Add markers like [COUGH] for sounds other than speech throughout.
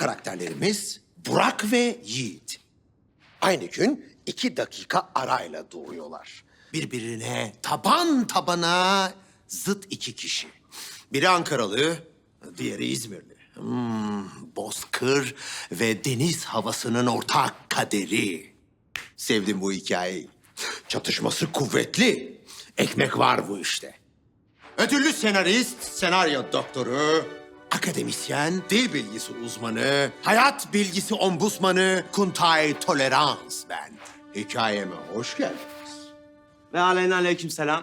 karakterlerimiz Burak ve Yiğit. Aynı gün iki dakika arayla doğuyorlar. Birbirine taban tabana zıt iki kişi. Biri Ankaralı, diğeri İzmirli. Hmm, bozkır ve deniz havasının ortak kaderi. Sevdim bu hikayeyi. Çatışması kuvvetli. Ekmek var bu işte. Ödüllü senarist, senaryo doktoru, akademisyen, dil bilgisi uzmanı, hayat bilgisi ombusmanı Kuntay Tolerans ben. Hikayeme hoş geldiniz. Ve aleyna aleyküm selam.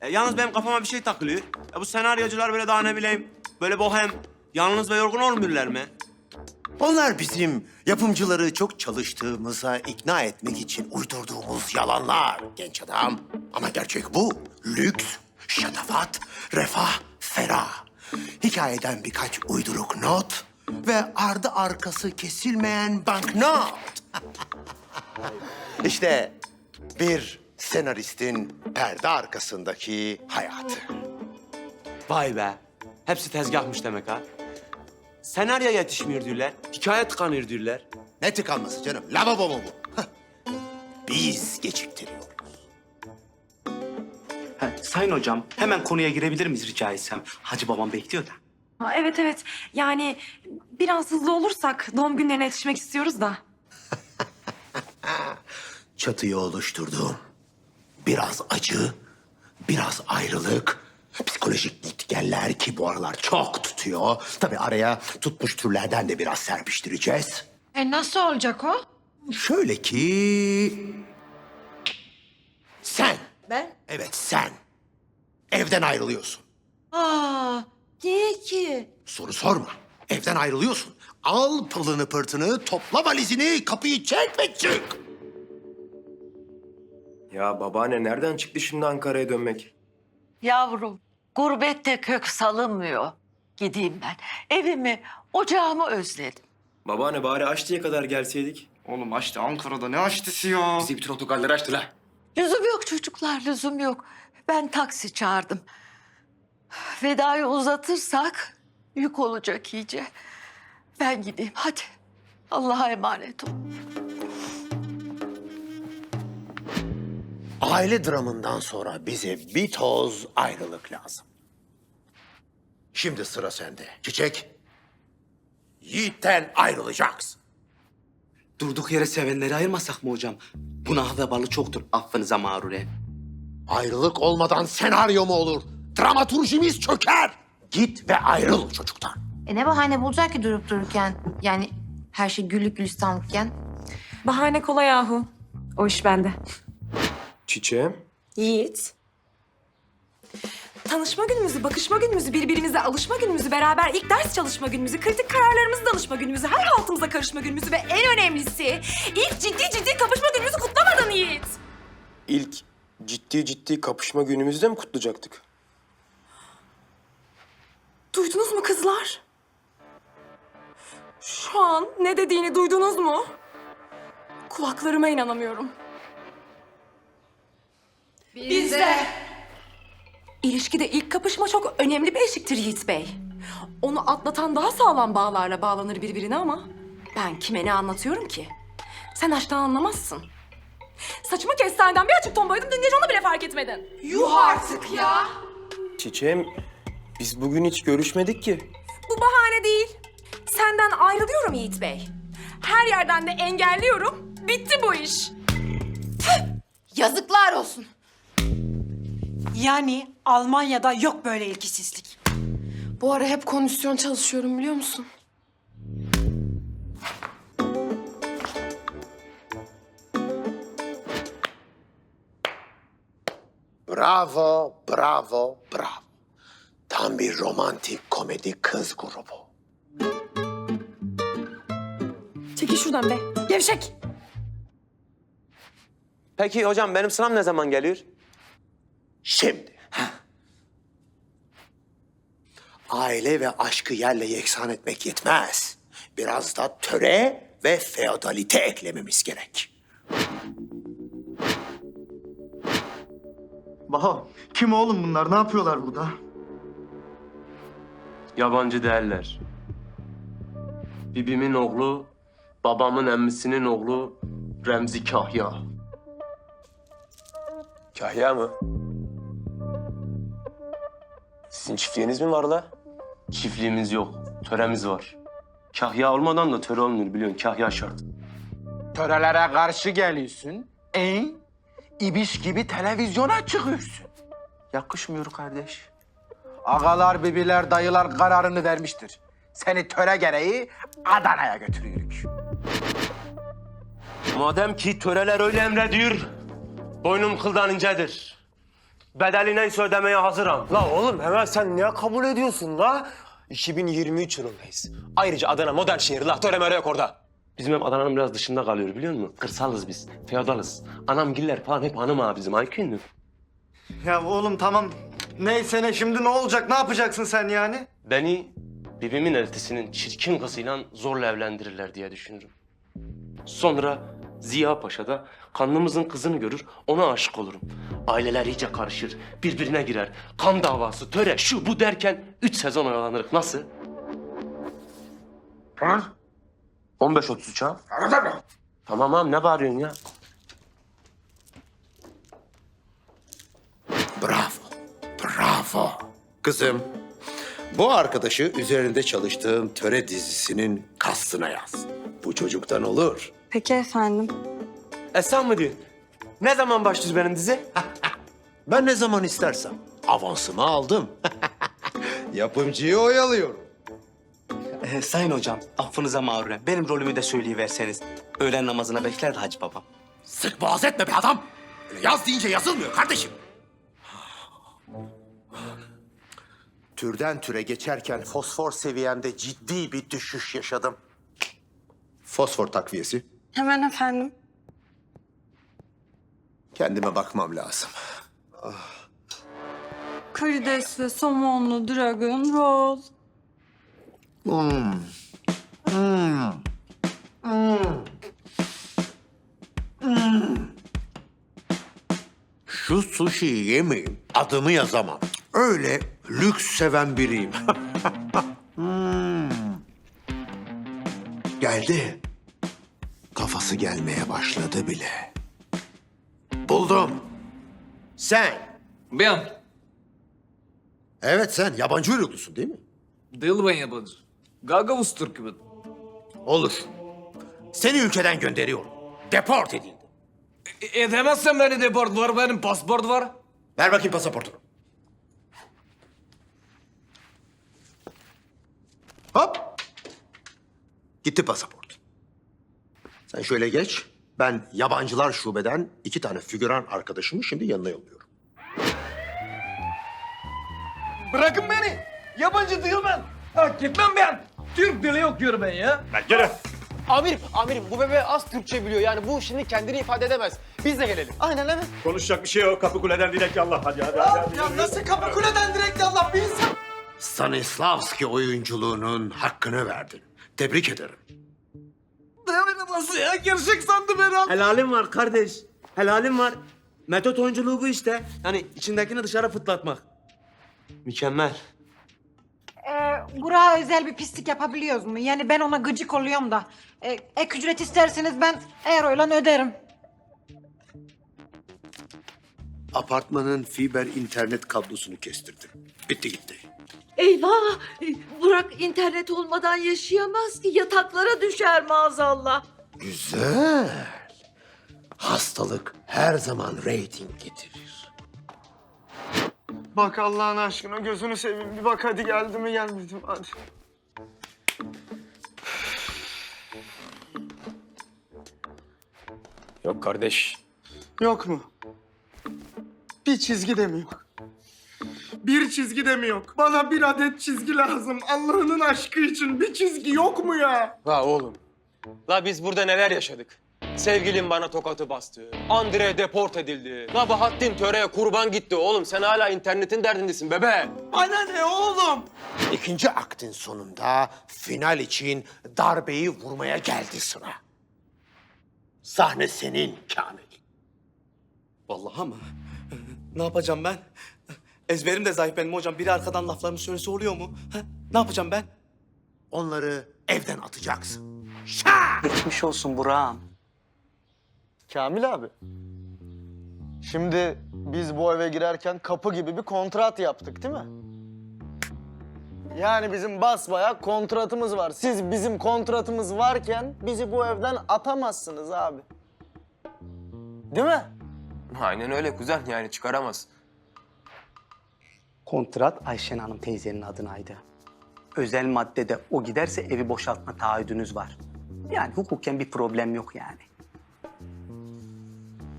E, yalnız benim kafama bir şey takılıyor. E, bu senaryocular böyle daha ne bileyim, böyle bohem, yalnız ve yorgun olmuyorlar mı? Onlar bizim yapımcıları çok çalıştığımıza ikna etmek için uydurduğumuz yalanlar genç adam. Ama gerçek bu. Lüks, şatafat, refah, ferah. Hikayeden birkaç uyduruk not ve ardı arkası kesilmeyen banknot. [LAUGHS] işte bir senaristin perde arkasındaki hayatı. Vay be. Hepsi tezgahmış demek ha. Senaryo yetişmiyor diyorlar. Hikaye tıkanıyor diyorlar. Ne tıkanması canım? Lavabo mu bu? Hah. Biz geciktiriyoruz. Sayın hocam, hemen konuya girebilir miyiz rica etsem? Hacı babam bekliyor da. Ha, evet evet. Yani biraz hızlı olursak doğum günlerine yetişmek istiyoruz da. [LAUGHS] Çatıyı oluşturdum. Biraz acı, biraz ayrılık, psikolojik gitgeller ki bu aralar çok tutuyor. Tabii araya tutmuş türlerden de biraz serpiştireceğiz. E nasıl olacak o? Şöyle ki... Sen, Ben? evet sen. Evden ayrılıyorsun. Aa, niye ki? Soru sorma. Evden ayrılıyorsun. Al pılını pırtını, topla valizini, kapıyı çek ve çık. Ya babaanne nereden çıktı şimdi Ankara'ya dönmek? Yavrum, gurbette kök salınmıyor. Gideyim ben. Evimi, ocağımı özledim. Babaanne bari Aşti'ye kadar gelseydik. Oğlum açtı Ankara'da ne açtısı ya? Bizi bütün otogarları açtı la. Lüzum yok çocuklar, lüzum yok. Ben taksi çağırdım. Vedayı uzatırsak yük olacak iyice. Ben gideyim hadi. Allah'a emanet ol. Aile dramından sonra bize bir toz ayrılık lazım. Şimdi sıra sende. Çiçek, Yiğit'ten ayrılacaksın. Durduk yere sevenleri ayırmasak mı hocam? Günah ve balı çoktur affınıza mağruren. Ayrılık olmadan senaryo mu olur? Dramaturjimiz çöker. Git ve ayrıl çocuktan. E ne bahane bulacak ki durup dururken? Yani her şey güllük gülistanlıkken. Bahane kolay yahu. O iş bende. Çiçeğim. Yiğit. Tanışma günümüzü, bakışma günümüzü, birbirimize alışma günümüzü, beraber ilk ders çalışma günümüzü, kritik kararlarımızı danışma günümüzü, her haltımıza karışma günümüzü ve en önemlisi ilk ciddi ciddi kapışma günümüzü kutlamadın Yiğit. İlk ciddi ciddi kapışma günümüzde mi kutlayacaktık? Duydunuz mu kızlar? Şu an ne dediğini duydunuz mu? Kulaklarıma inanamıyorum. Biz de. İlişkide ilk kapışma çok önemli bir eşiktir Yiğit Bey. Onu atlatan daha sağlam bağlarla bağlanır birbirine ama ben kime ne anlatıyorum ki? Sen aşktan anlamazsın. Saçımı kestaneden bir açık ton boyadım dün gece onu bile fark etmedin. Yuh artık ya. Çiçeğim biz bugün hiç görüşmedik ki. Bu bahane değil. Senden ayrılıyorum Yiğit Bey. Her yerden de engelliyorum. Bitti bu iş. Yazıklar olsun. Yani Almanya'da yok böyle ilgisizlik. Bu ara hep kondisyon çalışıyorum biliyor musun? Bravo, bravo, bravo. Tam bir romantik komedi kız grubu. Çekil şuradan be. Gevşek. Peki hocam benim sıram ne zaman geliyor? Şimdi. Aile ve aşkı yerle yeksan etmek yetmez. Biraz da töre ve feodalite eklememiz gerek. Baha, kim oğlum bunlar? Ne yapıyorlar burada? Yabancı değerler. Bibimin oğlu, babamın emmisinin oğlu Remzi Kahya. Kahya mı? Sizin çiftliğiniz mi var la? Çiftliğimiz yok, töremiz var. Kahya olmadan da töre olmuyor biliyorsun. Kahya şart. Törelere karşı geliyorsun. E? İbiş gibi televizyona çıkıyorsun. Yakışmıyor kardeş. Ağalar, bibiler, dayılar kararını vermiştir. Seni töre gereği Adana'ya götürüyoruz. Madem ki töreler öyle emrediyor, boynum kıldan incedir. Bedeli neyse ödemeye hazırım. La oğlum hemen sen niye kabul ediyorsun la? 2023 yılındayız. Ayrıca Adana modern şehir la. Töreme yok orada. Bizim hep Adana'nın biraz dışında kalıyor biliyor musun? Kırsalız biz, feodalız. Anamgiller falan hep hanım ağa bizim, Aykün. Ya oğlum tamam. Neyse ne şimdi ne olacak? Ne yapacaksın sen yani? Beni bibimin eltisinin çirkin kızıyla zorla evlendirirler diye düşünürüm. Sonra Ziya Paşa da kanlımızın kızını görür, ona aşık olurum. Aileler iyice karışır, birbirine girer. Kan davası, töre, şu bu derken üç sezon oyalanırız. Nasıl? 15-33 ha? Tamam abi ne bağırıyorsun ya? Bravo, bravo. Kızım, bu arkadaşı üzerinde çalıştığım töre dizisinin kastına yaz. Bu çocuktan olur. Peki efendim. E sen mi diyorsun? Ne zaman başlıyoruz benim dizi? Ben ne zaman istersem avansımı aldım. [LAUGHS] Yapımcıyı oyalıyorum. Ee, sayın hocam, affınıza mağruren. Benim rolümü de söyleyiverseniz. Öğlen namazına bekler de Hacı babam. Sık boğaz etme be adam. Öyle yaz deyince yazılmıyor kardeşim. Türden türe geçerken fosfor seviyemde ciddi bir düşüş yaşadım. Fosfor takviyesi. Hemen efendim. Kendime bakmam lazım. Karidesli, somonlu, dragon roll. Şu sushi'yi yemeyeyim, adımı yazamam. Öyle lüks seven biriyim. Hmm. [LAUGHS] Geldi. Kafası gelmeye başladı bile. Buldum. Sen. Ben. Evet sen yabancı uyruklusun değil mi? Değil ben yabancı. Gagavuz Türk'ü ben. Olur. Seni ülkeden gönderiyorum. Deport edildi. E, edemezsen beni deport var, benim pasport var. Ver bakayım pasaportunu. Hop. Gitti pasaport. Sen şöyle geç. Ben yabancılar şubeden iki tane figüran arkadaşımı şimdi yanına yolluyorum. Bırakın beni. Yabancı değil ben. Ha, gitmem ben. Türk dili okuyorum ben ya. Amirim, amirim bu bebe az Türkçe biliyor. Yani bu şimdi kendini ifade edemez. Biz de gelelim. Aynen evet. Konuşacak bir şey yok. Kapı kuleden direkt yallah. Hadi hadi hadi. Ya nasıl kapı kuleden direkt Allah bir insan? Stanislavski oyunculuğunun hakkını verdin. Tebrik ederim. Dayanamaz ya. Gerçek sandı beni. Helalim var kardeş. Helalim var. Metot oyunculuğu bu işte. Yani içindekini dışarı fırlatmak. Mükemmel. Ee, Burak'a özel bir pislik yapabiliyoruz mu? Yani ben ona gıcık oluyorum da. Ee, ek ücret isterseniz ben euroyla öderim. Apartmanın fiber internet kablosunu kestirdim. Bitti gitti. Eyvah! Burak internet olmadan yaşayamaz ki. Yataklara düşer maazallah. Güzel. Hastalık her zaman reyting getirir. Bak Allah'ın aşkına gözünü seveyim. Bir bak hadi geldi mi gelmedi mi hadi. Yok kardeş. Yok mu? Bir çizgi de mi yok? Bir çizgi de mi yok? Bana bir adet çizgi lazım. Allah'ının aşkı için bir çizgi yok mu ya? La oğlum. La biz burada neler yaşadık? Sevgilim bana tokatı bastı. Andre deport edildi. La Bahattin töreye kurban gitti. Oğlum sen hala internetin derdindesin bebe. Bana ne oğlum? İkinci aktin sonunda final için darbeyi vurmaya geldi sıra. Sahne senin Kamil. Vallahi mı? Ne yapacağım ben? Ezberim de zayıf benim hocam. Biri arkadan laflarını söylese oluyor mu? Ha? Ne yapacağım ben? onları evden atacaksın. Şak! Geçmiş olsun Burak'ım. Kamil abi. Şimdi biz bu eve girerken kapı gibi bir kontrat yaptık değil mi? Yani bizim basbayağı kontratımız var. Siz bizim kontratımız varken bizi bu evden atamazsınız abi. Değil mi? Aynen öyle kuzen yani çıkaramaz. Kontrat Ayşen Hanım teyzenin adınaydı. Özel maddede o giderse evi boşaltma taahhüdünüz var. Yani hukuken bir problem yok yani.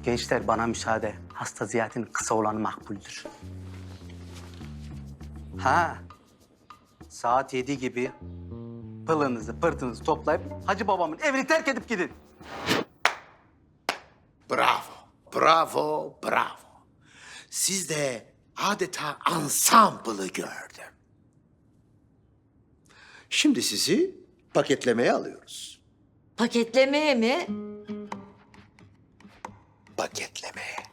Gençler bana müsaade. Hasta ziyaretinin kısa olanı makbuldür. Ha. Saat yedi gibi pılınızı pırtınızı toplayıp Hacı babamın evini terk edip gidin. Bravo, bravo, bravo. Sizde adeta ansamblı gördüm. Şimdi sizi paketlemeye alıyoruz. Paketlemeye mi? Paketlemeye.